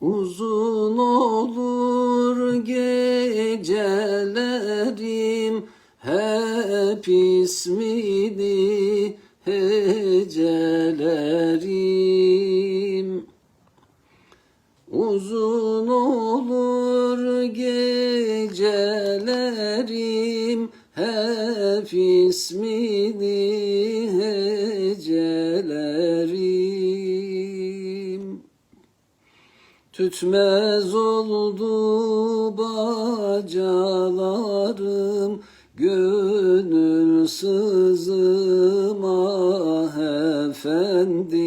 Uzun olur gecelerim hep ismini hecelerim. Uzun olur gecelerim hep ismini Tütmez oldu bacalarım Gönül sızım ah efendim.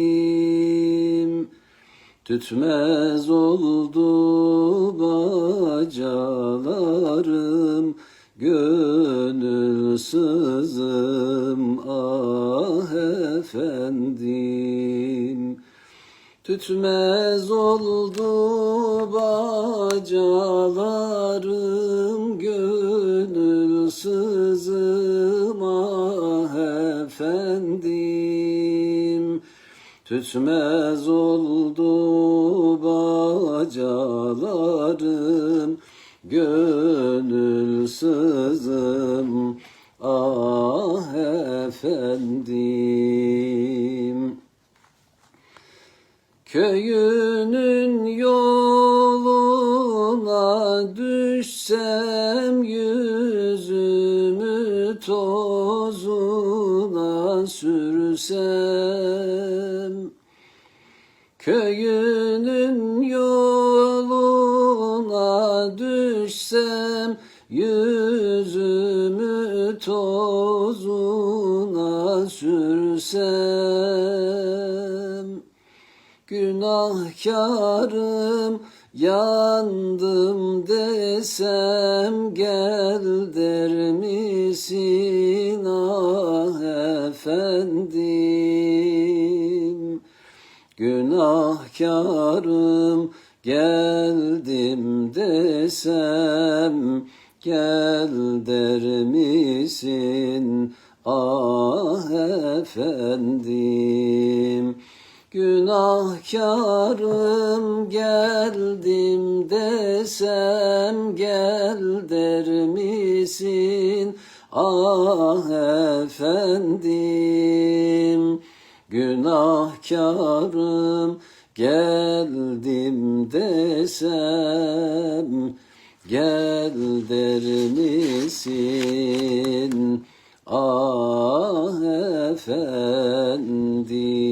Tütmez oldu bacalarım Gönül sızım Tütmez oldu bacalarım Gönül sızım efendim. Tütmez oldu bacalarım Gönül sızım Köyünün yoluna düşsem yüzümü tozuna sürsem. Köyünün yoluna düşsem yüzümü tozuna sürsem Günahkarım yandım desem gel der misin ah efendim? Günahkarım geldim desem gel der misin ah efendim Günahkarım geldim desem gel der misin? Ah efendim Günahkarım geldim desem gel der misin? Ah حمدي